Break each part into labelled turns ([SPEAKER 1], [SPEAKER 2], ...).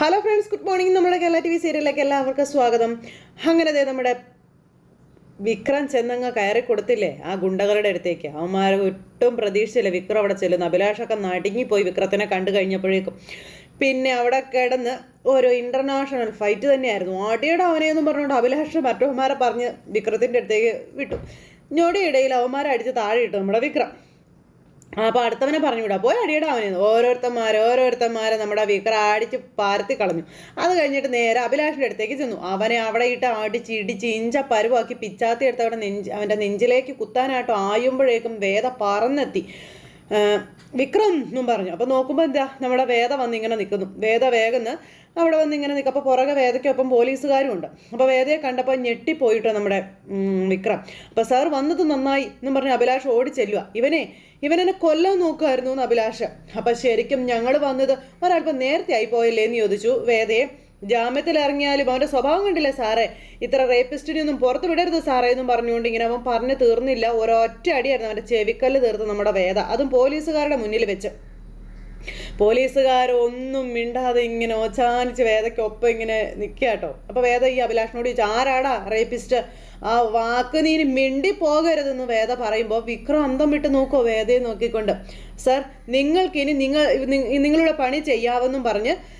[SPEAKER 1] Hello friends good morning നമ്മുടെ Kerala T V സീരിയലിലേക്ക് എല്ലാവർക്കും സ്വാഗതം. അങ്ങനെ ദേ നമ്മുടെ വിക്രം ചെന്നങ്ങ് കയറി കൊടുത്തില്ലേ? ആ ഗുണ്ടകളുടെ അടുത്തേക്ക്. അവന്മാരെ ഒട്ടും പ്രതീക്ഷിച്ചില്ല. വിക്രം അവിടെ ചെല്ലുന്നു. അഭിലാഷൊക്കെ നടുങ്ങിപ്പോയി വിക്രത്തിനെ കണ്ടു കഴിഞ്ഞപ്പോഴേക്കും. പിന്നെ അവിടെ കിടന്ന് ഒരു ഇന്റർനാഷണൽ ഫൈറ്റ് തന്നെയായിരുന്നു. അടിയുടെ അവനെയെന്നും പറഞ്ഞുകൊണ്ട് അഭിലാഷ് മറ്റവന്മാരെ പറഞ്ഞ് വിക്രത്തിന്റെ അടുത്തേക്ക് വിട്ടു. ഞൊടിയിടയിൽ അവന്മാരെ അടിച്ച് താഴെ ഇട്ടു നമ്മുടെ വിക്രം. ആ അപ്പൊ അടുത്തവനെ പറഞ്ഞു വിടാം പോയി അടിയുടെ ഓരോരുത്തന്മാരെ ഓരോരുത്തന്മാരെ നമ്മുടെ വിക്ര അടിച്ച് പാരത്തി കളഞ്ഞു. അത് കഴിഞ്ഞിട്ട് നേരെ അഭിലാഷിന്റെ അടുത്തേക്ക് ചെന്നു. അവനെ അവിടെ ഇട്ട് അടിച്ച് ഇടിച്ച് ഇഞ്ച പരുവാക്കി പിച്ചാത്തി എടുത്ത് അവിടെ നെഞ്ച് അവന്റെ നെഞ്ചിലേക്ക് കുത്താനായിട്ട് ആയുമ്പോഴേക്കും വേദ പറന്നെത്തി. വിക്രം എന്നും പറഞ്ഞു. അപ്പം നോക്കുമ്പോൾ എന്താ നമ്മുടെ വേദ വന്നിങ്ങനെ നിൽക്കുന്നു വേദ വേഗന്ന് അവിടെ വന്നിങ്ങനെ നിൽക്കും അപ്പോൾ പുറകെ വേദയ്ക്കൊപ്പം പോലീസുകാരും ഉണ്ട്. അപ്പോൾ വേദയെ കണ്ടപ്പോൾ ഞെട്ടിപ്പോയിട്ടോ നമ്മുടെ വിക്രം. അപ്പോൾ സാർ വന്നത് നന്നായി എന്നും പറഞ്ഞ് അഭിലാഷ് ഓടി ചെല്ലുക ഇവനെ ഇവനെന്നെ കൊല്ലാൻ നോക്കുമായിരുന്നു എന്ന് അഭിലാഷ്. അപ്പം ശരിക്കും ഞങ്ങൾ വന്നത് ഒരല്പം നേരത്തെ ആയി പോയല്ലേ എന്ന് ചോദിച്ചു വേദയെ. ജാമ്യത്തിൽ ഇറങ്ങിയാലും അവന്റെ സ്വഭാവം കണ്ടില്ലേ സാറേ? ഇത്ര റേപ്പിസ്റ്റിനെ ഒന്നും പുറത്ത് വിടരുത് സാറേ എന്നും പറഞ്ഞുകൊണ്ട് ഇങ്ങനെ അവൻ പറഞ്ഞു തീർന്നില്ല. ഒരൊറ്റ അടിയായിരുന്നു അവന്റെ ചെവിക്കല്ല് തീർത്ത് നമ്മുടെ വേദ. അതും പോലീസുകാരുടെ മുന്നിൽ വെച്ച്. പോലീസുകാരൊന്നും മിണ്ടാതെ ഇങ്ങനെ ഓച്ചാനിച്ച് വേദയ്ക്കൊപ്പം ഇങ്ങനെ നിൽക്കുക കേട്ടോ അപ്പോൾ വേദ ഈ അഭിലാഷിനോട് ചോദിച്ചു ആരാടാ റേപ്പിസ്റ്റ്? ആ വാക്ക് നീ മിണ്ടി പോകരുതെന്ന് വേദ പറയുമ്പോൾ വിക്രം അന്തം വിട്ട് നോക്കുമോ വേദയെ നോക്കിക്കൊണ്ട്. സർ നിങ്ങൾക്കിനി നിങ്ങൾ നിങ്ങളുടെ പണി ചെയ്യാവെന്നും പറഞ്ഞ്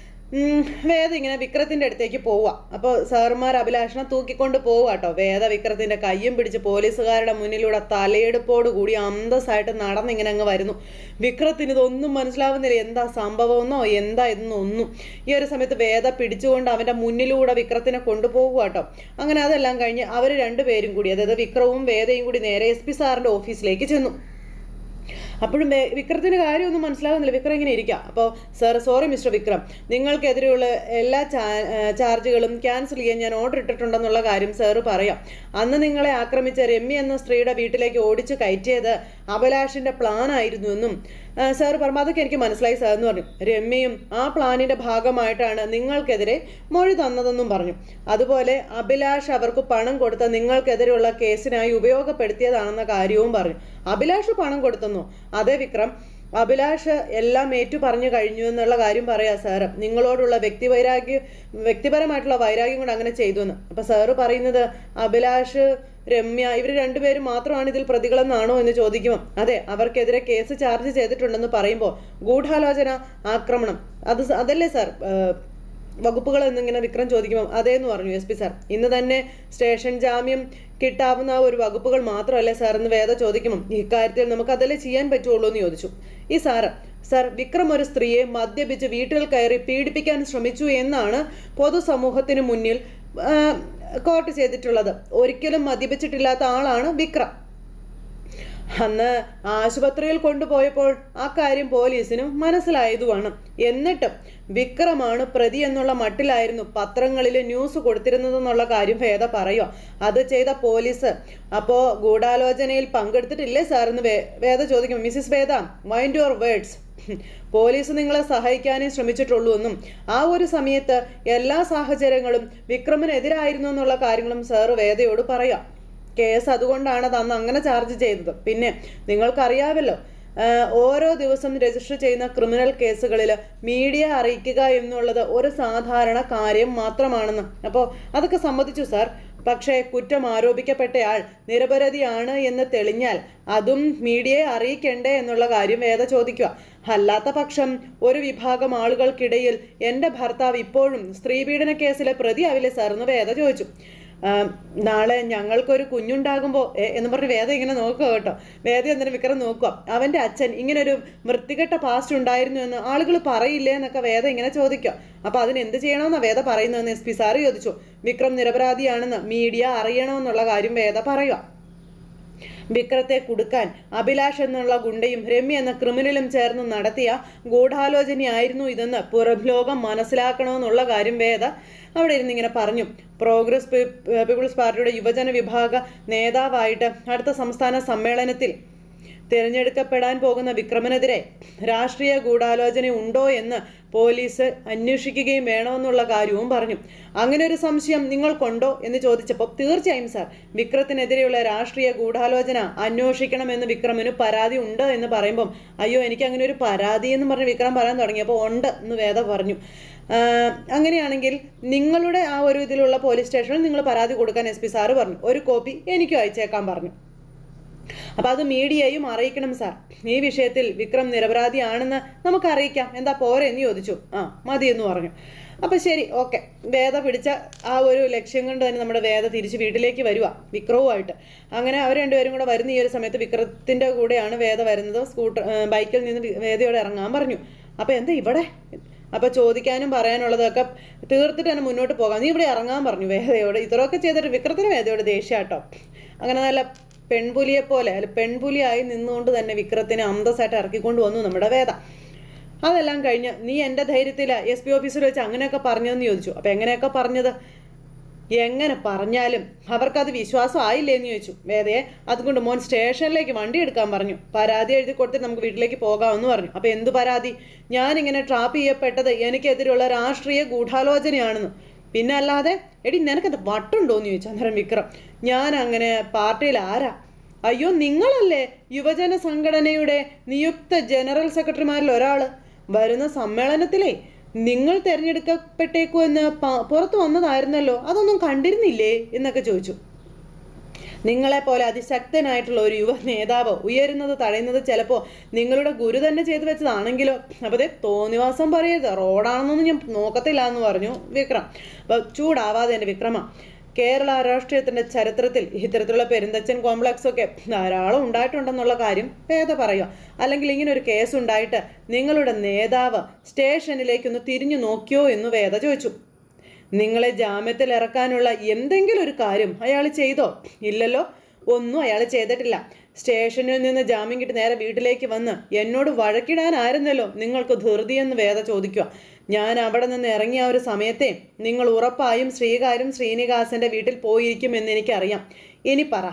[SPEAKER 1] വേദ ഇങ്ങനെ വിക്രത്തിന്റെ അടുത്തേക്ക് പോവുക അപ്പോൾ സാറുമാർ അഭിലാഷണം തൂക്കിക്കൊണ്ട് പോവുക കേട്ടോ വേദ വിക്രത്തിന്റെ കയ്യും പിടിച്ച് പോലീസുകാരുടെ മുന്നിലൂടെ തലയെടുപ്പോട് കൂടി അന്തസ്സായിട്ട് നടന്നിങ്ങനെ അങ്ങ് വരുന്നു. വിക്രത്തിന് ഇതൊന്നും മനസ്സിലാവുന്നില്ല. എന്താ സംഭവമെന്നോ എന്താ ഇതെന്നൊന്നും ഈ ഒരു സമയത്ത് വേദ പിടിച്ചുകൊണ്ട് അവന്റെ മുന്നിലൂടെ വിക്രത്തിനെ കൊണ്ടുപോകുക കേട്ടോ അങ്ങനെ അതെല്ലാം കഴിഞ്ഞ് അവർ രണ്ടുപേരും കൂടി അതായത് വിക്രവും വേദയും കൂടി നേരെ എസ് പി സാറിന്റെ ഓഫീസിലേക്ക് ചെന്നു. അപ്പോഴും വിക്രത്തിന് കാര്യമൊന്നും മനസ്സിലാകുന്നില്ല വിക്രം ഇങ്ങനെ ഇരിക്കാം. അപ്പോൾ സാർ സോറി മിസ്റ്റർ വിക്രം. നിങ്ങൾക്കെതിരെയുള്ള എല്ലാ ചാർജുകളും ക്യാൻസൽ ചെയ്യാൻ ഞാൻ ഓർഡർ ഇട്ടിട്ടുണ്ടെന്നുള്ള കാര്യം സാറ് പറയാം. അന്ന് നിങ്ങളെ ആക്രമിച്ച രമ്യ എന്ന സ്ത്രീയുടെ വീട്ടിലേക്ക് ഓടിച്ച് കയറ്റിയത് അഭിലാഷിന്റെ പ്ലാൻ ആയിരുന്നു ആ, പറഞ്ഞു അതൊക്കെ എനിക്ക് മനസ്സിലായി സാർ എന്ന് പറഞ്ഞു. രമ്യയും ആ പ്ലാനിന്റെ ഭാഗമായിട്ടാണ് നിങ്ങൾക്കെതിരെ മൊഴി തന്നതെന്നും പറഞ്ഞു. അതുപോലെ അഭിലാഷ് അവർക്ക് പണം കൊടുത്ത നിങ്ങൾക്കെതിരെയുള്ള കേസിനായി ഉപയോഗപ്പെടുത്തിയതാണെന്ന കാര്യവും പറഞ്ഞു. അഭിലാഷ് പണം കൊടുത്തെന്നോ? അതെ വിക്രം. അഭിലാഷ് എല്ലാം ഏറ്റു പറഞ്ഞു കഴിഞ്ഞു എന്നുള്ള കാര്യം പറയാ സാറ് നിങ്ങളോടുള്ള വ്യക്തി വൈരാഗ്യം വ്യക്തിപരമായിട്ടുള്ള വൈരാഗ്യം കൊണ്ട് അങ്ങനെ ചെയ്തു എന്ന്. അപ്പൊ സാറ് പറയുന്നത് അഭിലാഷ് രമ്യ ഇവർ രണ്ടുപേരും മാത്രമാണ് ഇതിൽ പ്രതികളെന്നാണോ എന്ന് ചോദിക്കുമോ അതെ അവർക്കെതിരെ കേസ് ചാർജ് ചെയ്തിട്ടുണ്ടെന്ന് പറയുമ്പോൾ ഗൂഢാലോചന ആക്രമണം അത് അതല്ലേ സാർ? വകുപ്പുകൾ എന്നിങ്ങനെ വിക്രം ചോദിക്കുമ്പോൾ അതേന്ന് പറഞ്ഞു എസ് പി സാർ. ഇന്ന് തന്നെ സ്റ്റേഷൻ ജാമ്യം കിട്ടാവുന്ന ഒരു വകുപ്പുകൾ മാത്രമല്ലേ സാർ എന്ന് വേദ ചോദിക്കുമ്പോൾ ഇക്കാര്യത്തിൽ നമുക്ക് അതല്ലേ ചെയ്യാൻ പറ്റുള്ളൂ എന്ന് ചോദിച്ചു. ഈ സാറ് സാർ വിക്രം ഒരു സ്ത്രീയെ മദ്യപിച്ച് വീട്ടിൽ കയറി പീഡിപ്പിക്കാൻ ശ്രമിച്ചു എന്നാണ് പൊതുസമൂഹത്തിന് മുന്നിൽ ആ, കോർട്ട് ചെയ്തിട്ടുള്ളത്. ഒരിക്കലും മദ്യപിച്ചിട്ടില്ലാത്ത ആളാണ് വിക്രം. അന്ന് ആശുപത്രിയിൽ കൊണ്ടുപോയപ്പോൾ ആ കാര്യം പോലീസിനും മനസ്സിലായതുമാണ്. എന്നിട്ടും വിക്രമാണ് പ്രതി എന്നുള്ള മട്ടിലായിരുന്നു പത്രങ്ങളിൽ ന്യൂസ് കൊടുത്തിരുന്നതെന്നുള്ള കാര്യം ഭേദ പറയുക. അത് ചെയ്ത പോലീസ് അപ്പോൾ ഗൂഢാലോചനയിൽ പങ്കെടുത്തിട്ടില്ലേ സാർ എന്ന് വേദ ചോദിക്കും. Mrs Veda mind your words police നിങ്ങളെ സഹായിക്കാനേ ശ്രമിച്ചിട്ടുള്ളൂ എന്നും ആ ഒരു സമയത്ത് എല്ലാ സാഹചര്യങ്ങളും വിക്രമിനെതിരായിരുന്നു എന്നുള്ള കാര്യങ്ങളും സാറ് വേദയോട് പറയാം. കേസ് അതുകൊണ്ടാണ് അത് അന്ന് അങ്ങനെ ചാർജ് ചെയ്തത്. പിന്നെ നിങ്ങൾക്കറിയാമല്ലോ ആഹ് ഓരോ ദിവസം രജിസ്റ്റർ ചെയ്യുന്ന ക്രിമിനൽ കേസുകളിൽ മീഡിയ അറിയിക്കുക എന്നുള്ളത് ഒരു സാധാരണ കാര്യം മാത്രമാണെന്ന്. അപ്പോൾ അതൊക്കെ സമ്മതിച്ചു സാർ. പക്ഷേ കുറ്റം ആരോപിക്കപ്പെട്ടയാൾ നിരപരാധിയാണ് എന്ന് തെളിഞ്ഞാൽ അതും മീഡിയയെ അറിയിക്കണ്ടേ എന്നുള്ള കാര്യം വേദ ചോദിക്കുക. അല്ലാത്ത പക്ഷം ഒരു വിഭാഗം ആളുകൾക്കിടയിൽ എന്റെ ഭർത്താവ് ഇപ്പോഴും സ്ത്രീപീഡന കേസിലെ പ്രതിയാവില്ലേ സാർ എന്ന് വേദ ചോദിച്ചു. നാളെ ഞങ്ങൾക്കൊരു കുഞ്ഞുണ്ടാകുമ്പോൾ എന്ന് പറഞ്ഞ് വേദ ഇങ്ങനെ നോക്കുക കേട്ടോ. വേദ എന്നിട്ട് വിക്രം നോക്കുക. അവന്റെ അച്ഛൻ ഇങ്ങനെ ഒരു വൃത്തികെട്ട പാസ്റ്റ് ഉണ്ടായിരുന്നു എന്ന് ആളുകൾ പറയില്ലേ എന്നൊക്കെ വേദ ഇങ്ങനെ ചോദിക്കുക. അപ്പോൾ അതിന് എന്ത് ചെയ്യണമെന്നാണ് വേദ പറയുന്നതെന്ന് എസ് പി സാറ് ചോദിച്ചു. വിക്രം നിരപരാധിയാണെന്ന് മീഡിയ അറിയണമെന്നുള്ള കാര്യം വേദ പറയുക. വിക്രത്തെ കുടുക്കാൻ അഭിലാഷ് എന്നുള്ള ഗുണ്ടയും രമ്യ എന്ന ക്രിമിനലും ചേർന്ന് നടത്തിയ ഗൂഢാലോചനയായിരുന്നു ഇതെന്ന് പുറം ലോകം മനസ്സിലാക്കണമെന്നുള്ള കാര്യം വേദ അവിടെ ഇരുന്ന് ഇങ്ങനെ പറഞ്ഞു. പ്രോഗ്രസ് പീപ്പിൾസ് പാർട്ടിയുടെ യുവജന വിഭാഗ നേതാവായിട്ട് അടുത്ത സംസ്ഥാന സമ്മേളനത്തിൽ തിരഞ്ഞെടുക്കപ്പെടാൻ പോകുന്ന വിക്രമനെതിരെ രാഷ്ട്രീയ ഗൂഢാലോചന ഉണ്ടോ എന്ന് പോലീസ് അന്വേഷിക്കുകയും വേണമെന്നുള്ള കാര്യവും പറഞ്ഞു. അങ്ങനെ ഒരു സംശയം നിങ്ങൾക്കുണ്ടോ എന്ന് ചോദിച്ചപ്പോൾ തീർച്ചയായും സാർ. വിക്രത്തിനെതിരെയുള്ള രാഷ്ട്രീയ ഗൂഢാലോചന അന്വേഷിക്കണമെന്ന് വിക്രമിന് പരാതി ഉണ്ട് എന്ന് പറയുമ്പം അയ്യോ എനിക്ക് അങ്ങനെ ഒരു പരാതി എന്ന് പറഞ്ഞ് വിക്രം പറയാൻ തുടങ്ങിയപ്പോൾ ഉണ്ട് എന്ന് വേദ പറഞ്ഞു. അങ്ങനെയാണെങ്കിൽ നിങ്ങളുടെ ആ ഒരു ഇതിലുള്ള പോലീസ് സ്റ്റേഷനിൽ നിങ്ങൾ പരാതി കൊടുക്കാൻ എസ് പി സാറ് പറഞ്ഞു. ഒരു കോപ്പി എനിക്കും അയച്ചേക്കാൻ പറഞ്ഞു. അപ്പോൾ അത് മീഡിയയും അറിയിക്കണം സാർ. ഈ വിഷയത്തിൽ വിക്രം നിരപരാധിയാണെന്ന് നമുക്ക് അറിയിക്കാം. എന്താ പോരെ എന്ന് ചോദിച്ചു. ആ മതി എന്ന് പറഞ്ഞു. അപ്പോൾ ശരി ഓക്കെ. വേദ പിടിച്ച ആ ഒരു ലക്ഷ്യം കൊണ്ട് തന്നെ നമ്മുടെ വേദ തിരിച്ച് വീട്ടിലേക്ക് വരിക വിക്രവുമായിട്ട്. അങ്ങനെ അവർ രണ്ടുപേരും കൂടെ വരുന്ന ഈ ഒരു സമയത്ത് വിക്രത്തിന്റെ കൂടെയാണ് വേദ വരുന്നത്. സ്കൂട്ടർ ബൈക്കിൽ നിന്ന് വേദയോടെ ഇറങ്ങാൻ പറഞ്ഞു. അപ്പോൾ എന്താ ഇവിടെ? അപ്പോൾ ചോദിക്കാനും പറയാനുള്ളതൊക്കെ തീർത്തിട്ട് തന്നെ മുന്നോട്ട് പോകാം. നീ ഇവിടെ ഇറങ്ങാൻ പറഞ്ഞു വേദയോട്. ഇത്രയൊക്കെ ചെയ്തിട്ട് വിക്രത്തിന് വേദയോട് ദേഷ്യാട്ടോ. അങ്ങനെ നല്ല പെൺപുലിയെ പോലെ അല്ല പെൺപുലിയായി നിന്നുകൊണ്ട് തന്നെ വിക്രത്തിനെ അന്തസ്സായിട്ട് ഇറക്കിക്കൊണ്ട് വന്നു നമ്മുടെ വേദ. അതെല്ലാം കഴിഞ്ഞ് നീ എന്റെ ധൈര്യത്തില എസ് പി ഓഫീസിൽ വെച്ച് അങ്ങനെയൊക്കെ പറഞ്ഞതെന്ന് ചോദിച്ചു. അപ്പം എങ്ങനെയൊക്കെ പറഞ്ഞത്? എങ്ങനെ പറഞ്ഞാലും അവർക്കത് വിശ്വാസം ആയില്ലേ എന്ന് ചോദിച്ചു. വേദയെ അതുകൊണ്ട് മോൻ സ്റ്റേഷനിലേക്ക് വണ്ടി എടുക്കാൻ പറഞ്ഞു. പരാതി എഴുതി കൊടുത്തിട്ട് നമുക്ക് വീട്ടിലേക്ക് പോകാമെന്ന് പറഞ്ഞു. അപ്പോൾ എന്ത് പരാതി? ഞാനിങ്ങനെ ട്രാപ്പ് ചെയ്യപ്പെട്ടത് എനിക്കെതിരെയുള്ള രാഷ്ട്രീയ ഗൂഢാലോചനയാണെന്ന്. പിന്നെ അല്ലാതെ എടി നിനക്കത് വട്ടുണ്ടോ എന്ന് ചോദിച്ചു അന്നേരം വിക്രം. ഞാൻ അങ്ങനെ പാർട്ടിയിൽ ആരാ? അയ്യോ നിങ്ങളല്ലേ യുവജന സംഘടനയുടെ നിയുക്ത ജനറൽ സെക്രട്ടറിമാരിൽ ഒരാൾ വരുന്ന സമ്മേളനത്തിലേ നിങ്ങൾ തിരഞ്ഞെടുക്കപ്പെട്ടേക്കുമെന്ന് പുറത്തു വന്നതായിരുന്നല്ലോ. അതൊന്നും കണ്ടിരുന്നില്ലേ? എന്നൊക്കെ ചോദിച്ചു. നിങ്ങളെപ്പോലെ അതിശക്തനായിട്ടുള്ള ഒരു യുവ നേതാവ് ഉയരുന്നത് തടയുന്നത് ചിലപ്പോൾ നിങ്ങളുടെ ഗുരു തന്നെ ചെയ്തു വെച്ചതാണെങ്കിലോ? അപ്പോൾ തോന്നിവാസം പറയരുത്. റോഡാണെന്നൊന്നും ഞാൻ നോക്കത്തില്ല എന്ന് പറഞ്ഞു വിക്രം. അപ്പോൾ ചൂടാവാതെ എന്റെ വിക്രമ കേരള രാഷ്ട്രീയത്തിന്റെ ചരിത്രത്തിൽ ഇത്തരത്തിലുള്ള പെരുന്തച്ചൻ കോംപ്ലക്സ് ഒക്കെ ധാരാളം ഉണ്ടായിട്ടുണ്ടെന്നുള്ള കാര്യം വേദ പറയുക. അല്ലെങ്കിൽ ഇങ്ങനെ ഒരു കേസ് ഉണ്ടായിട്ട് നിങ്ങളുടെ നേതാവ് സ്റ്റേഷനിലേക്കൊന്ന് തിരിഞ്ഞു നോക്കിയോ എന്ന് വേദ ചോദിച്ചു. നിങ്ങളെ ജാമ്യത്തിൽ ഇറക്കാനുള്ള എന്തെങ്കിലും ഒരു കാര്യം അയാൾ ചെയ്തോ? ഇല്ലല്ലോ. ഒന്നും അയാൾ ചെയ്തിട്ടില്ല. സ്റ്റേഷനിൽ നിന്ന് ജാമ്യം കിട്ടി നേരെ വീട്ടിലേക്ക് വന്ന് എന്നോട് വഴക്കിടാനായിരുന്നല്ലോ നിങ്ങൾക്ക് ധൃതിയെന്ന് വേദ ചോദിക്കുക. ഞാൻ അവിടെ നിന്ന് ഇറങ്ങിയ ഒരു സമയത്തെ നിങ്ങൾ ഉറപ്പായും ശ്രീകാരും ശ്രീനിവാസന്റെ വീട്ടിൽ പോയിരിക്കുമെന്ന് എനിക്കറിയാം. ഇനി പറ.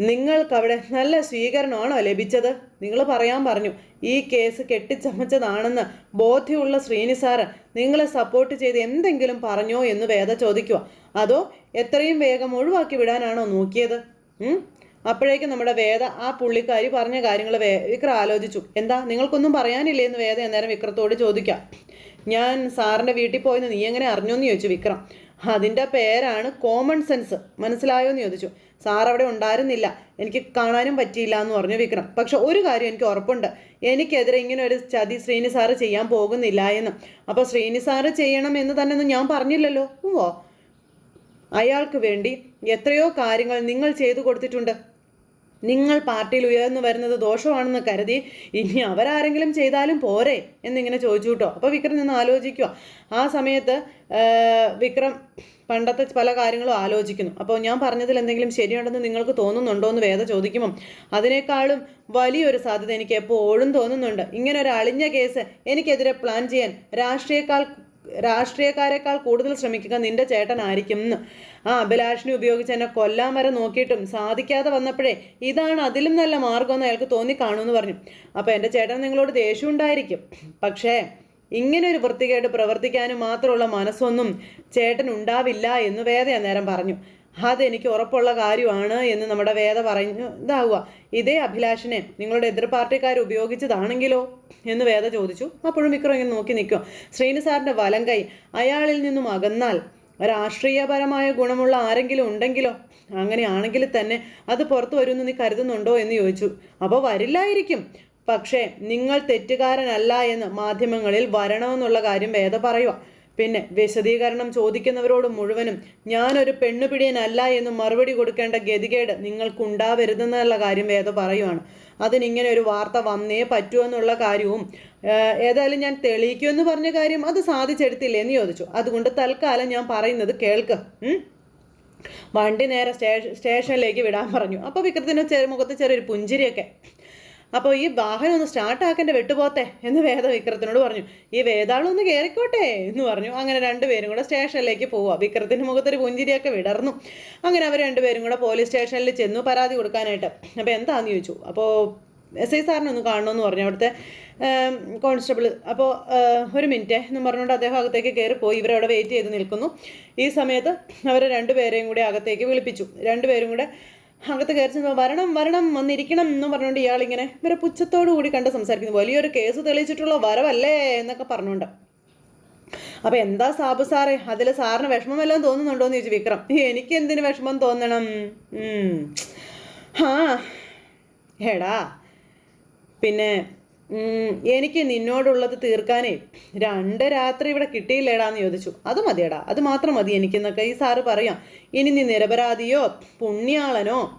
[SPEAKER 1] നിങ്ങൾക്കവിടെ നല്ല സ്വീകരണമാണോ ലഭിച്ചത്? നിങ്ങൾ പറയാൻ പറഞ്ഞു ഈ കേസ് കെട്ടിച്ചമച്ചതാണെന്ന് ബോധ്യമുള്ള ശ്രീനി സാറ് നിങ്ങളെ സപ്പോർട്ട് ചെയ്ത് എന്തെങ്കിലും പറഞ്ഞോ എന്ന് വേദ ചോദിക്കുക അതോ എത്രയും വേഗം ഒഴിവാക്കി വിടാനാണോ നോക്കിയത്? അപ്പോഴേക്കും നമ്മുടെ വേദ ആ പുള്ളിക്കാരി പറഞ്ഞ കാര്യങ്ങൾ വേ വിക്ര ആലോചിച്ചു. എന്താ നിങ്ങൾക്കൊന്നും പറയാനില്ലേ? എന്ന് വേദ അന്നേരം വിക്രത്തോട് ചോദിക്കാം. ഞാൻ സാറിന്റെ വീട്ടിൽ പോയെന്ന് നീ എങ്ങനെ അറിഞ്ഞോന്ന്? ചോദിച്ചു വിക്രം. അതിന്റെ പേരാണ് കോമൺ സെൻസ് മനസ്സിലായോ എന്ന് ചോദിച്ചു. സാർ അവിടെ ഉണ്ടായിരുന്നില്ല. എനിക്ക് കാണാനും പറ്റിയില്ല എന്ന് പറഞ്ഞു വിക്രം. പക്ഷെ ഒരു കാര്യം എനിക്ക് ഉറപ്പുണ്ട്. എനിക്കെതിരെ ഇങ്ങനെ ഒരു ചതി ശ്രീനി സാറ് ചെയ്യാൻ പോകുന്നില്ല എന്ന്. അപ്പോൾ ശ്രീനി സാറ് ചെയ്യണം എന്ന് തന്നെ ഞാൻ പറഞ്ഞില്ലല്ലോ. ഓ അയാൾക്ക് വേണ്ടി എത്രയോ കാര്യങ്ങൾ നിങ്ങൾ ചെയ്തു കൊടുത്തിട്ടുണ്ട്. നിങ്ങൾ പാർട്ടിയിൽ ഉയർന്നു വരുന്നത് ദോഷമാണെന്ന് കരുതി ഇനി അവരാരെങ്കിലും ചെയ്താലും പോരെ എന്നിങ്ങനെ ചോദിച്ചു കേട്ടോ. അപ്പോൾ വിക്രം നിന്ന് ആലോചിക്കുക ആ സമയത്ത് വിക്രം പണ്ടത്തെ പല കാര്യങ്ങളും ആലോചിക്കുന്നു. അപ്പോൾ ഞാൻ പറഞ്ഞതിൽ എന്തെങ്കിലും ശരിയുണ്ടെന്ന് നിങ്ങൾക്ക് തോന്നുന്നുണ്ടോ എന്ന് വേദ ചോദിക്കുമ്പം അതിനേക്കാളും വലിയൊരു സാധ്യത എനിക്ക് എപ്പോഴും തോന്നുന്നുണ്ട്. ഇങ്ങനെ ഒരു അളിഞ്ഞ കേസ് എനിക്കെതിരെ പ്ലാൻ ചെയ്യാൻ രാഷ്ട്രീയക്കാൾ രാഷ്ട്രീയക്കാരെക്കാൾ കൂടുതൽ ശ്രമിക്കുക നിന്റെ ചേട്ടനായിരിക്കും എന്ന്. ആ അഭിലാഷിനെ ഉപയോഗിച്ച് എന്നെ കൊല്ലാൻ വരെ നോക്കിയിട്ടും സാധിക്കാതെ വന്നപ്പോഴേ ഇതാണ് അതിലും നല്ല മാർഗമെന്ന് അയാൾക്ക് തോന്നിക്കാണുമെന്ന് പറഞ്ഞു. അപ്പോൾ എന്റെ ചേട്ടൻ നിങ്ങളോട് ദേഷ്യം ഉണ്ടായിരിക്കും. പക്ഷേ ഇങ്ങനെ ഒരു വൃത്തികേട് പ്രവർത്തിക്കാനും മാത്രമുള്ള മനസ്സൊന്നും ചേട്ടൻ ഉണ്ടാവില്ല എന്ന് വേദ അന്നേരം പറഞ്ഞു. അതെനിക്ക് ഉറപ്പുള്ള കാര്യമാണ് എന്ന് നമ്മുടെ വേദ പറഞ്ഞു. ഇതാവുക. ഇതേ അഭിലാഷിനെ നിങ്ങളുടെ എതിർ പാർട്ടിക്കാർ ഉപയോഗിച്ചതാണെങ്കിലോ എന്ന് വേദ ചോദിച്ചു. അപ്പോഴും വിക്രം ഇങ്ങനെ നോക്കി നിൽക്കും ശ്രീനി സാറിന്റെ വലം കൈ അയാളിൽ നിന്നും അകന്നാൽ രാഷ്ട്രീയപരമായ ഗുണമുള്ള ആരെങ്കിലും ഉണ്ടെങ്കിലോ? അങ്ങനെയാണെങ്കിൽ തന്നെ അത് പുറത്തു വരുമെന്ന് നീ കരുതുന്നുണ്ടോ എന്ന് ചോദിച്ചു. അപ്പോൾ വരില്ലായിരിക്കും. പക്ഷേ നിങ്ങൾ തെറ്റുകാരനല്ല എന്ന് മാധ്യമങ്ങളിൽ വരണമെന്നുള്ള കാര്യം വേദ പറയുക. പിന്നെ വിശദീകരണം ചോദിക്കുന്നവരോട് മുഴുവനും ഞാനൊരു പെണ്ണുപിടിയനല്ല എന്ന് മറുപടി കൊടുക്കേണ്ട ഗതികേട് നിങ്ങൾക്കുണ്ടാവരുതെന്നുള്ള കാര്യം വേദ പറയുവാണ്. അതിനിങ്ങനെ ഒരു വാർത്ത വന്നേ പറ്റൂ എന്നുള്ള കാര്യവും ഏതായാലും ഞാൻ തെളിയിക്കുമെന്ന് പറഞ്ഞ കാര്യം അത് സാധിച്ചെടുത്തില്ലേ എന്ന് ചോദിച്ചു. അതുകൊണ്ട് തൽക്കാലം ഞാൻ പറയുന്നത് കേൾക്ക്. വണ്ടി നേരെ സ്റ്റേഷനിലേക്ക് വിടാൻ പറഞ്ഞു. അപ്പോൾ വിക്രത്തിന്റെ ചെറു മുഖത്ത് ചെറിയൊരു പുഞ്ചിരിയൊക്കെ. അപ്പോൾ ഈ വാഹനം ഒന്ന് സ്റ്റാർട്ടാക്കേണ്ട വെട്ടുപോത്തെ എന്ന് വേദ വിക്രത്തിനോട് പറഞ്ഞു. ഈ വേദാളം ഒന്ന് കയറിക്കോട്ടെ എന്ന് പറഞ്ഞു. അങ്ങനെ രണ്ടുപേരും കൂടെ സ്റ്റേഷനിലേക്ക് പോവുക വിക്രത്തിന്റെ മുഖത്തൊരു പുഞ്ചിരിയൊക്കെ വിടർന്നു. അങ്ങനെ അവർ രണ്ടുപേരും കൂടെ പോലീസ് സ്റ്റേഷനിൽ ചെന്നു പരാതി കൊടുക്കാനായിട്ട്. അപ്പോൾ എന്താണെന്ന് ചോദിച്ചു? അപ്പോൾ എസ് ഐ സാറിനെ ഒന്ന് കാണണമെന്ന് പറഞ്ഞു. അവിടുത്തെ കോൺസ്റ്റബിൾ അപ്പോൾ ഒരു മിനിറ്റ് എന്ന് പറഞ്ഞുകൊണ്ട് അദ്ദേഹം അകത്തേക്ക് കയറി പോയി. ഇവരവിടെ വെയിറ്റ് ചെയ്ത് നിൽക്കുന്നു. ഈ സമയത്ത് അവരെ രണ്ടുപേരെയും കൂടി അകത്തേക്ക് വിളിപ്പിച്ചു. രണ്ടുപേരും കൂടെ അകത്ത് കയറി വരണം വരണം വന്നിരിക്കണം എന്ന് പറഞ്ഞുകൊണ്ട് ഇയാളിങ്ങനെ ഇവരെ പുച്ഛത്തോടു കൂടി കണ്ട് സംസാരിക്കുന്നു. വലിയൊരു കേസ് തെളിയിച്ചിട്ടുള്ള വരവല്ലേ എന്നൊക്കെ പറഞ്ഞുകൊണ്ട് അപ്പോൾ എന്താ സാബു സാറേ? അതിൽ സാറിന് വിഷമം വല്ലതും തോന്നുന്നുണ്ടോ എന്ന് ചോദിച്ചു വിക്രം. എനിക്ക് എന്തിന് വിഷമം തോന്നണം. ആ എടാ. പിന്നെ എനിക്ക് നിന്നോടുള്ളത് തീർക്കാനേ രണ്ട് രാത്രി ഇവിടെ കിട്ടിയില്ലേടാന്ന് ചോദിച്ചു. അത് മതിയടാ അത് മാത്രം മതി എനിക്കെന്നൊക്കെ ഈ സാറ് പറയാം. ഇനി നീ നിരപരാധിയോ പുണ്യാളനോ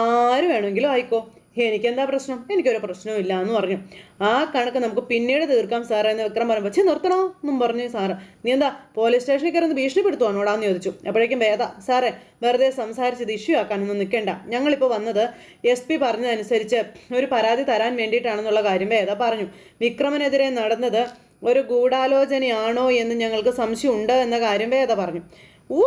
[SPEAKER 1] ആര് വേണമെങ്കിലും ആയിക്കോ. എനിക്കെന്താ പ്രശ്നം? എനിക്കൊരു പ്രശ്നവും ഇല്ല എന്ന് പറഞ്ഞു. ആ കണക്ക് നമുക്ക് പിന്നീട് തീർക്കാം സാറേ എന്ന് വിക്രം പറഞ്ഞു പക്ഷേ നിർത്തണോ? എന്നും പറഞ്ഞു സാറ്. നീ എന്താ പോലീസ് സ്റ്റേഷനിൽ കയറുന്ന ഭീഷണിപ്പെടുത്തുവാണോടാന്ന് ചോദിച്ചു. അപ്പോഴേക്കും വേദ സാറേ വെറുതെ സംസാരിച്ചത് ഇഷ്യൂ ആക്കാനൊന്നും നിൽക്കേണ്ട ഞങ്ങളിപ്പോൾ വന്നത് എസ് പി പറഞ്ഞതനുസരിച്ച് ഒരു പരാതി തരാൻ വേണ്ടിയിട്ടാണെന്നുള്ള കാര്യം വേദ പറഞ്ഞു. വിക്രമനെതിരെ നടന്നത് ഒരു ഗൂഢാലോചനയാണോ എന്ന് ഞങ്ങൾക്ക് സംശയം സംശയമുണ്ട് എന്ന കാര്യം വേദ പറഞ്ഞു. ഓ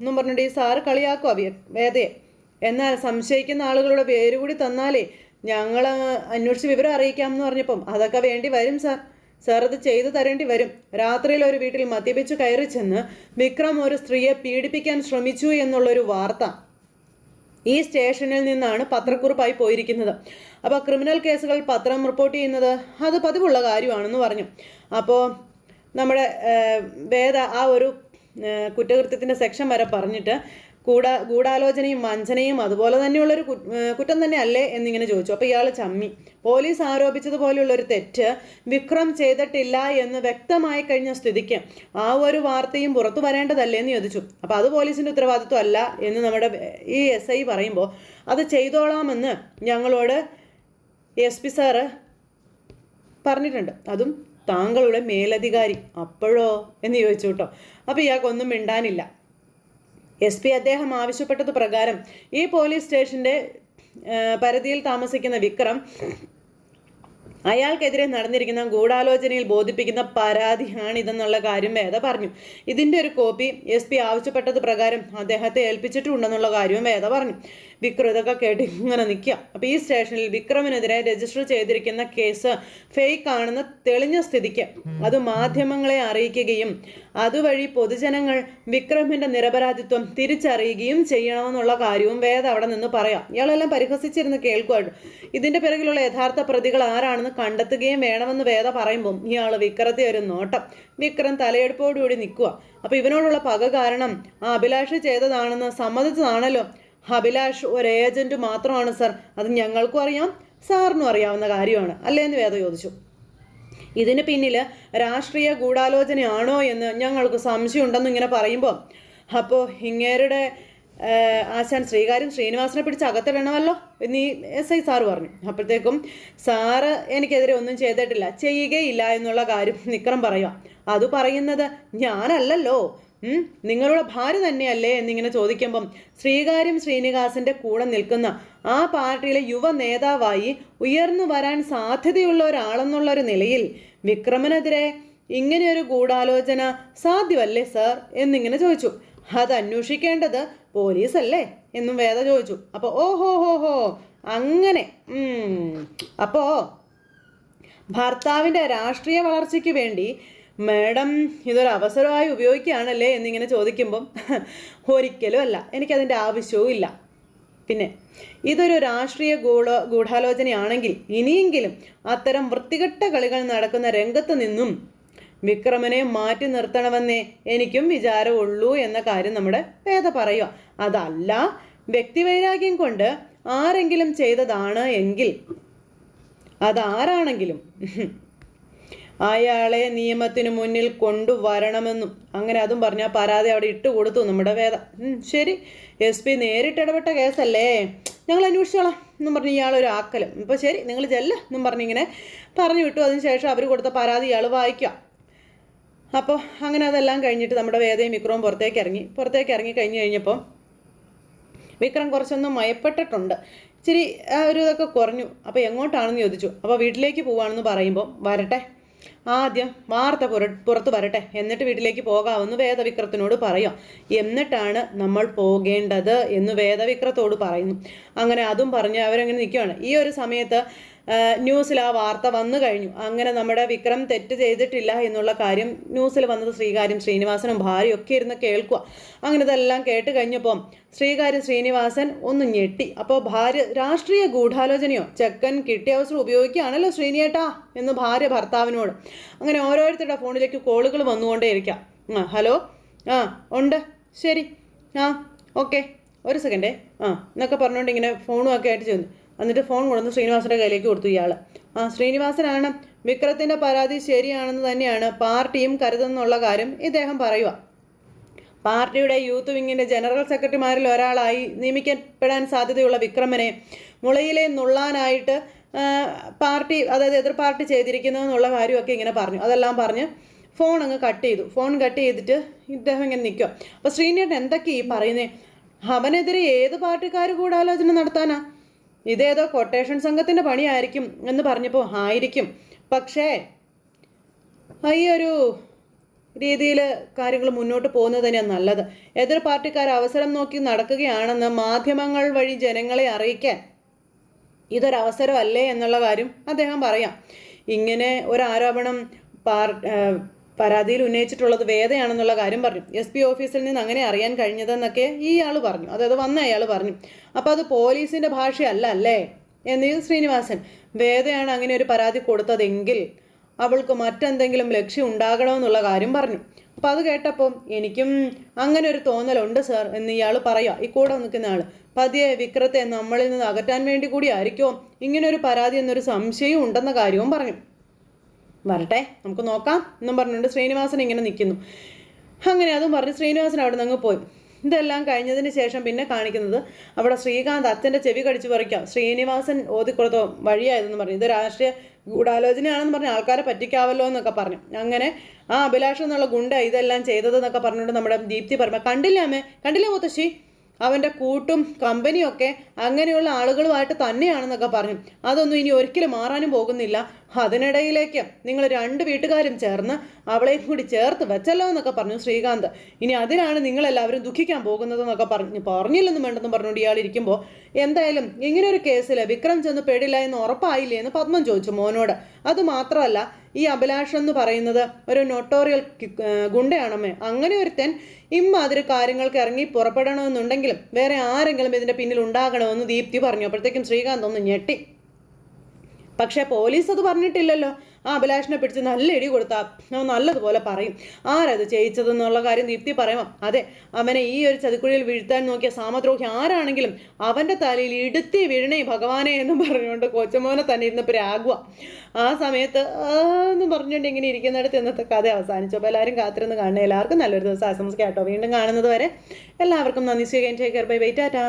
[SPEAKER 1] എന്നും പറഞ്ഞിട്ട് ഈ സാറ് കളിയാക്കുക വേദയെ. എന്നാൽ സംശയിക്കുന്ന ആളുകളുടെ പേര് കൂടി തന്നാലേ ഞങ്ങൾ അന്വേഷിച്ച് വിവരം അറിയിക്കാം എന്ന് പറഞ്ഞപ്പം അതൊക്കെ വേണ്ടി വരും സാർ. സാർ അത് ചെയ്തു തരേണ്ടി വരും. രാത്രിയിൽ ഒരു വീട്ടിൽ മദ്യപിച്ച് കയറി ചെന്ന് വിക്രം ഒരു സ്ത്രീയെ പീഡിപ്പിക്കാൻ ശ്രമിച്ചു എന്നുള്ളൊരു വാർത്ത ഈ സ്റ്റേഷനിൽ നിന്നാണ് പത്രക്കുറിപ്പായി പോയിരിക്കുന്നത്. അപ്പോൾ ക്രിമിനൽ കേസുകൾ പത്രം റിപ്പോർട്ട് ചെയ്യുന്നത് അത് പതിവുള്ള കാര്യമാണെന്ന് പറഞ്ഞു. അപ്പോൾ നമ്മുടെ വേദ ആ ഒരു കുറ്റകൃത്യത്തിന്റെ സെക്ഷൻ വരെ പറഞ്ഞിട്ട് കൂട ഗൂഢാലോചനയും വഞ്ചനയും അതുപോലെ തന്നെയുള്ളൊരു കുറ്റം തന്നെ അല്ലേ എന്നിങ്ങനെ ചോദിച്ചു. അപ്പോൾ ഇയാൾ ചമ്മി. പോലീസ് ആരോപിച്ചതുപോലെയുള്ളൊരു തെറ്റ് വിക്രം ചെയ്തിട്ടില്ല എന്ന് വ്യക്തമായി കഴിഞ്ഞ സ്ഥിതിക്ക് ആ ഒരു വാർത്തയും പുറത്തു വരേണ്ടതല്ലേ എന്ന് ചോദിച്ചു. അപ്പോൾ അത് പോലീസിന്റെ ഉത്തരവാദിത്വം അല്ല എന്ന് നമ്മുടെ ഈ എസ് ഐ പറയുമ്പോൾ അത് ചെയ്തോളാമെന്ന് ഞങ്ങളോട് എസ് പി സാറ് പറഞ്ഞിട്ടുണ്ട്. അതും താങ്കളുടെ മേലധികാരി അപ്പോഴോ എന്ന് ചോദിച്ചു കേട്ടോ. അപ്പോൾ ഇയാൾക്കൊന്നും മിണ്ടാനില്ല. എസ് പി അദ്ദേഹം ആവശ്യപ്പെട്ടത് പ്രകാരം ഈ പോലീസ് സ്റ്റേഷന്റെ പരിധിയിൽ താമസിക്കുന്ന വിക്രം അയാൾക്കെതിരെ നടന്നിരിക്കുന്ന ഗൂഢാലോചനയിൽ ബോധിപ്പിക്കുന്ന പരാതിയാണിതെന്നുള്ള കാര്യം വേദ പറഞ്ഞു. ഇതിന്റെ ഒരു കോപ്പി എസ് പി ആവശ്യപ്പെട്ടത് പ്രകാരം അദ്ദേഹത്തെ ഏൽപ്പിച്ചിട്ടുണ്ടെന്നുള്ള കാര്യവും വേദ പറഞ്ഞു. വിക്രം ഇതൊക്കെ കേട്ട് ഇങ്ങനെ നിൽക്കുക. അപ്പോൾ ഈ സ്റ്റേഷനിൽ വിക്രമിനെതിരെ രജിസ്റ്റർ ചെയ്തിരിക്കുന്ന കേസ് ഫേക്ക് ആണെന്ന് തെളിഞ്ഞ സ്ഥിതിക്ക് അത് മാധ്യമങ്ങളെ അറിയിക്കുകയും അതുവഴി പൊതുജനങ്ങൾ വിക്രമിന്റെ നിരപരാധിത്വം തിരിച്ചറിയുകയും ചെയ്യണമെന്നുള്ള കാര്യവും വേദ അവിടെ നിന്ന് പറയാം. ഇയാളെല്ലാം പരിഹസിച്ചിരുന്ന് കേൾക്കുവാണ് ഇതിന്റെ പിറകിലുള്ള യഥാർത്ഥ പ്രതികൾ ആരാണെന്ന് കണ്ടെത്തുകയും വേണമെന്ന് വേദ പറയുമ്പോൾ ഇയാൾ വിക്രത്തെ ഒരു നോട്ടം. വിക്രം തലയെടുപ്പോടുകൂടി നിൽക്കുക അപ്പൊ ഇവനോടുള്ള പക കാരണം ആ അഭിലാഷ് ചെയ്തതാണെന്ന് സമ്മതിച്ചതാണല്ലോ. അഭിലാഷ് ഒരു ഏജന്റ് മാത്രമാണ് സർ. അത് ഞങ്ങൾക്കും അറിയാം സാറിനും അറിയാവുന്ന കാര്യമാണ്. അല്ലേ എന്ന് വേദ ചോദിച്ചു. ഇതിന് പിന്നിൽ രാഷ്ട്രീയ ഗൂഢാലോചനയാണോ എന്ന് ഞങ്ങൾക്ക് സംശയമുണ്ടെന്ന് ഇങ്ങനെ പറയുമ്പോൾ അപ്പോൾ ഇങ്ങേരുടെ ആശാൻ ശ്രീകാര്യം ശ്രീനിവാസനെ പിടിച്ച് അകത്തിടണമല്ലോ എന്ന് ഈ എസ് ഐ സാറ് പറഞ്ഞു. അപ്പോഴത്തേക്കും സാറ് എനിക്കെതിരെ ഒന്നും ചെയ്തിട്ടില്ല ചെയ്യുകയില്ല എന്നുള്ള കാര്യം നിക്രം പറയുക. അത് പറയുന്നത് ഞാനല്ലല്ലോ. നിങ്ങളുടെ ഭാര്യ തന്നെയല്ലേ എന്നിങ്ങനെ ചോദിക്കുമ്പം ശ്രീകാര്യം ശ്രീനിവാസന്റെ കൂടെ നിൽക്കുന്ന ആ പാർട്ടിയിലെ യുവ നേതാവായി ഉയർന്നു വരാൻ സാധ്യതയുള്ള ഒരാളെന്നുള്ള ഒരു നിലയിൽ വിക്രമനെതിരെ ഇങ്ങനെയൊരു ഗൂഢാലോചന സാധ്യമല്ലേ സാർ എന്നിങ്ങനെ ചോദിച്ചു. അത് അന്വേഷിക്കേണ്ടത് പോലീസല്ലേ? എന്നും വേദ ചോദിച്ചു. അപ്പോൾ ഓഹോ ഹോ ഹോ. അങ്ങനെ. അപ്പോൾ അപ്പോ ഭർത്താവിന്റെ രാഷ്ട്രീയ വളർച്ചയ്ക്ക് വേണ്ടി മാഡം ഇതൊരു അവസരമായി ഉപയോഗിക്കുകയാണല്ലേ എന്നിങ്ങനെ ചോദിക്കുമ്പം ഒരിക്കലും അല്ല. എനിക്കതിന്റെ ആവശ്യവും ഇല്ല. പിന്നെ ഇതൊരു രാഷ്ട്രീയ ഗൂഢ ഗൂഢാലോചനയാണെങ്കിൽ ഇനിയെങ്കിലും അത്തരം വൃത്തികെട്ട കളികൾ നടക്കുന്ന രംഗത്ത് നിന്നും വിക്രമനെ മാറ്റി നിർത്തണമെന്നേ എനിക്കും വിചാരമുള്ളൂ എന്ന കാര്യം നമ്മുടെ വേദ പറയുക അതല്ല വ്യക്തിവൈരാഗ്യം കൊണ്ട് ആരെങ്കിലും ചെയ്തതാണ് എങ്കിൽ അതാരാണെങ്കിലും അയാളെ നിയമത്തിന് മുന്നിൽ കൊണ്ടുവരണമെന്നും അങ്ങനെ അതും പറഞ്ഞ പരാതി അവിടെ ഇട്ട് കൊടുത്തു നമ്മുടെ വേദ. ശരി. എസ് പി നേരിട്ട് ഇടപെട്ട കേസല്ലേ? ഞങ്ങൾ അന്വേഷിച്ചോളാം എന്നും പറഞ്ഞ് ഇയാളൊരു ആക്കലും. ഇപ്പോൾ ശരി നിങ്ങൾ ചെല്ല എന്നും പറഞ്ഞിങ്ങനെ പറഞ്ഞു വിട്ടു. അതിന് ശേഷം അവർ കൊടുത്ത പരാതി ഇയാൾ വായിക്കുക. അപ്പോൾ അങ്ങനെ അതെല്ലാം കഴിഞ്ഞിട്ട് നമ്മുടെ വേദയും വിക്രവും പുറത്തേക്ക് ഇറങ്ങി. പുറത്തേക്ക് ഇറങ്ങി കഴിഞ്ഞ് കഴിഞ്ഞപ്പോൾ വിക്രം കുറച്ചൊന്ന് മയപ്പെട്ടിട്ടുണ്ട്. ഇച്ചിരി ആ ഒരു ഇതൊക്കെ കുറഞ്ഞു. അപ്പോൾ എങ്ങോട്ടാണെന്ന് ചോദിച്ചു. അപ്പോൾ വീട്ടിലേക്ക് പോവാണെന്ന് പറയുമ്പോൾ വരട്ടെ. ആദ്യം വാർത്ത പുറ പുറത്ത് വരട്ടെ. എന്നിട്ട് വീട്ടിലേക്ക് പോകാമെന്ന് വേദവിക്രത്തിനോട് പറയാം. എന്നിട്ടാണ് നമ്മൾ പോകേണ്ടത് എന്ന് വേദവിക്രത്തോട് പറയുന്നു. അങ്ങനെ അതും പറഞ്ഞ് അവരങ്ങനെ നിൽക്കുകയാണ്. ഈ ഒരു സമയത്ത് ന്യൂസിൽ ആ വാർത്ത വന്നു കഴിഞ്ഞു. അങ്ങനെ നമ്മുടെ വിക്രം തെറ്റ് ചെയ്തിട്ടില്ല എന്നുള്ള കാര്യം ന്യൂസിൽ വന്നത് ശ്രീകാര്യം ശ്രീനിവാസനും ഭാര്യയും ഒക്കെ ഇരുന്ന് കേൾക്കുക. അങ്ങനെ ഇതെല്ലാം കേട്ട് കഴിഞ്ഞപ്പം ശ്രീകാര്യം ശ്രീനിവാസൻ ഒന്ന് ഞെട്ടി. അപ്പോൾ ഭാര്യ രാഷ്ട്രീയ ഗൂഢാലോചനയോ ചെക്കൻ കിട്ടിയ അവസരം ഉപയോഗിക്കുകയാണല്ലോ ശ്രീനിയേട്ടാ എന്ന് ഭാര്യ ഭർത്താവിനോട്. അങ്ങനെ ഓരോരുത്തരുടെ ഫോണിലേക്ക് കോളുകൾ വന്നുകൊണ്ടേയിരിക്കാം. ആ ഹലോ? ആ ഉണ്ട്. ശരി. ആ ഓക്കെ. ഒരു സെക്കൻഡേ. ആ എന്നൊക്കെ പറഞ്ഞുകൊണ്ട് ഇങ്ങനെ ഫോണും ഒക്കെ ആയിട്ട് ചെന്നു. എന്നിട്ട് ഫോൺ കൊണ്ടുവന്ന് ശ്രീനിവാസന്റെ കയ്യിലേക്ക് കൊടുത്തു ഇയാൾ ആ ശ്രീനിവാസനാണ് വിക്രത്തിന്റെ പരാതി ശരിയാണെന്ന് തന്നെയാണ് പാർട്ടിയും കരുതുന്നുള്ള കാര്യം ഇദ്ദേഹം പറയുക പാർട്ടിയുടെ യൂത്ത് വിങ്ങിന്റെ ജനറൽ സെക്രട്ടറിമാരിൽ ഒരാളായി നിയമിക്കപ്പെടാൻ സാധ്യതയുള്ള വിക്രമനെ മുളയിലെ നുള്ളാനായിട്ട് പാർട്ടി അതായത് എതിർ പാർട്ടി ചെയ്തിരിക്കുന്നു എന്നുള്ള കാര്യമൊക്കെ ഇങ്ങനെ പറഞ്ഞു. അതെല്ലാം പറഞ്ഞ് ഫോൺ അങ്ങ് കട്ട് ചെയ്തു. ഫോൺ കട്ട് ചെയ്തിട്ട് ഇദ്ദേഹം ഇങ്ങനെ നിൽക്കുക അപ്പോൾ ശ്രീനേട്ടൻ എന്തൊക്കെയാണ് ഈ പറയുന്നേ? അവനെതിരെ ഏത് പാർട്ടിക്കാർ കൂടാലോചന നടത്താനാ? ഇതേതോ കൊട്ടേഷൻ സംഘത്തിന്റെ പണിയായിരിക്കും എന്ന് പറഞ്ഞപ്പോൾ ആയിരിക്കും. പക്ഷേ ഈ ഒരു രീതിയിൽ കാര്യങ്ങൾ മുന്നോട്ട് പോകുന്നത് തന്നെയാണ് നല്ലത്. എതിർ പാർട്ടിക്കാർ അവസരം നോക്കി നടക്കുകയാണെന്ന് മാധ്യമങ്ങൾ വഴി ജനങ്ങളെ അറിയിക്കാൻ ഇതൊരവസരമല്ലേ എന്നുള്ള കാര്യം അദ്ദേഹം പറയാം. ഇങ്ങനെ ഒരു ആരോപണം പാർ പരാതിയിൽ ഉന്നയിച്ചിട്ടുള്ളത് വേദയാണെന്നുള്ള കാര്യം പറഞ്ഞു. എസ് പി ഓഫീസിൽ നിന്ന് അങ്ങനെ അറിയാൻ കഴിഞ്ഞതെന്നൊക്കെ ഇയാൾ പറഞ്ഞു. അതായത് വന്ന അയാൾ പറഞ്ഞു. അപ്പോൾ അത് പോലീസിന്റെ ഭാഷയല്ല അല്ലേ? എന്ന് ശ്രീനിവാസൻ വേദയാണ് അങ്ങനെ ഒരു പരാതി കൊടുത്തതെങ്കിൽ അവൾക്ക് മറ്റെന്തെങ്കിലും ലക്ഷ്യം ഉണ്ടാകണമെന്നുള്ള കാര്യം പറഞ്ഞു. അപ്പോൾ അത് കേട്ടപ്പോൾ എനിക്കും അങ്ങനെ ഒരു തോന്നലുണ്ട് സാർ എന്ന് ഇയാൾ പറയുക. ഈ കൂടെ നിൽക്കുന്ന ആൾ പതിയെ വിക്രത്തെ നമ്മളിൽ നിന്ന് അകറ്റാൻ വേണ്ടി കൂടി ആയിരിക്കുമോ ഇങ്ങനൊരു പരാതി എന്നൊരു സംശയം ഉണ്ടെന്ന കാര്യവും പറഞ്ഞു. വരട്ടെ നമുക്ക് നോക്കാം. എന്നും പറഞ്ഞുകൊണ്ട് ശ്രീനിവാസൻ ഇങ്ങനെ നിൽക്കുന്നു അങ്ങനെ അതും പറഞ്ഞ് ശ്രീനിവാസൻ അവിടെ നിന്ന് പോയി. ഇതെല്ലാം കഴിഞ്ഞതിന് ശേഷം പിന്നെ കാണിക്കുന്നത് അവിടെ ശ്രീകാന്ത് അച്ഛന്റെ ചെവി കടിച്ചു പറിക്കാം. ശ്രീനിവാസൻ ഓതിക്കൊടുത്തോ വഴിയായതെന്ന് പറഞ്ഞു. ഇത് രാഷ്ട്രീയ ഗൂഢാലോചനയാണെന്ന് പറഞ്ഞ് ആൾക്കാരെ പറ്റിക്കാവല്ലോ എന്നൊക്കെ പറഞ്ഞു. അങ്ങനെ ആ അഭിലാഷം എന്നുള്ള ഗുണ്ട ഇതെല്ലാം ചെയ്തതെന്നൊക്കെ പറഞ്ഞുകൊണ്ട് നമ്മുടെ ദീപ്തി പറഞ്ഞു കണ്ടില്ല അമ്മേ? കണ്ടില്ല മുത്തശ്ശി? അവന്റെ കൂട്ടും കമ്പനിയൊക്കെ അങ്ങനെയുള്ള ആളുകളുമായിട്ട് തന്നെയാണെന്നൊക്കെ പറഞ്ഞു. അതൊന്നും ഇനി ഒരിക്കലും മാറാനും പോകുന്നില്ല. അതിനിടയിലേക്ക് നിങ്ങൾ രണ്ട് വീട്ടുകാരും ചേർന്ന് അവളെയും കൂടി ചേർത്ത് വെച്ചല്ലോ എന്നൊക്കെ പറഞ്ഞു ശ്രീകാന്ത്. ഇനി അതിനാണ് നിങ്ങളെല്ലാവരും ദുഃഖിക്കാൻ പോകുന്നത് എന്നൊക്കെ പറഞ്ഞു പറഞ്ഞില്ലെന്നും വേണ്ടെന്നും പറഞ്ഞുകൊണ്ട് ഇയാൾ ഇരിക്കുമ്പോൾ എന്തായാലും ഇങ്ങനെ ഒരു കേസിൽ വിക്രം ചെന്ന് പേടില്ല എന്ന് ഉറപ്പായില്ലേ? എന്ന് പത്മം ചോദിച്ചു മോനോട്. അത് മാത്രമല്ല ഈ അഭിലാഷം എന്ന് പറയുന്നത് ഒരു നൊട്ടോറിയൽ ഗുണ്ടയാണമ്മേ. അങ്ങനെ ഒരുത്തൻ ഇമ്മാതിരി കാര്യങ്ങൾക്ക് ഇറങ്ങി പുറപ്പെടണമെന്നുണ്ടെങ്കിലും വേറെ ആരെങ്കിലും ഇതിന്റെ പിന്നിൽ ഉണ്ടാകണമെന്ന് ദീപ്തി പറഞ്ഞു. അപ്പോഴത്തേക്കും ശ്രീകാന്ത് ഒന്ന് ഞെട്ടി. പക്ഷേ പോലീസ് അത് പറഞ്ഞിട്ടില്ലല്ലോ. ആ അഭിലാഷിനെ പിടിച്ച് നല്ല ഇടി കൊടുത്താൽ അവൻ നല്ലതുപോലെ പറയും. ആരത് ചെയ്യിച്ചതെന്നുള്ള കാര്യം ദീപ്തി പറയുമോ അതെ അവനെ ഈ ഒരു ചതിക്കുഴിയിൽ വീഴ്ത്താൻ നോക്കിയ സാമദ്രോഹി ആരാണെങ്കിലും അവന്റെ തലയിൽ ഇടുത്തി വീഴണേ ഭഗവാനെ എന്ന് പറഞ്ഞുകൊണ്ട് കൊച്ചമോനെ തന്നെ ഇരുന്ന് പ്രാഗുക ആ സമയത്ത് എന്ന് പറഞ്ഞുകൊണ്ട് ഇങ്ങനെ ഇരിക്കുന്നിടത്ത് ഇന്നത്തെ കഥ അവസാനിച്ചു. അപ്പോൾ എല്ലാവരും കാത്തിരുന്ന് കാണുക എല്ലാവർക്കും നല്ലൊരു ദിവസം. ആശംസിക്കാം കേട്ടോ. വീണ്ടും കാണുന്നത് വരെ എല്ലാവർക്കും നന്ദി. സ്വീകരിച്ചേക്കർ ബൈ ബൈ ടാറ്റാ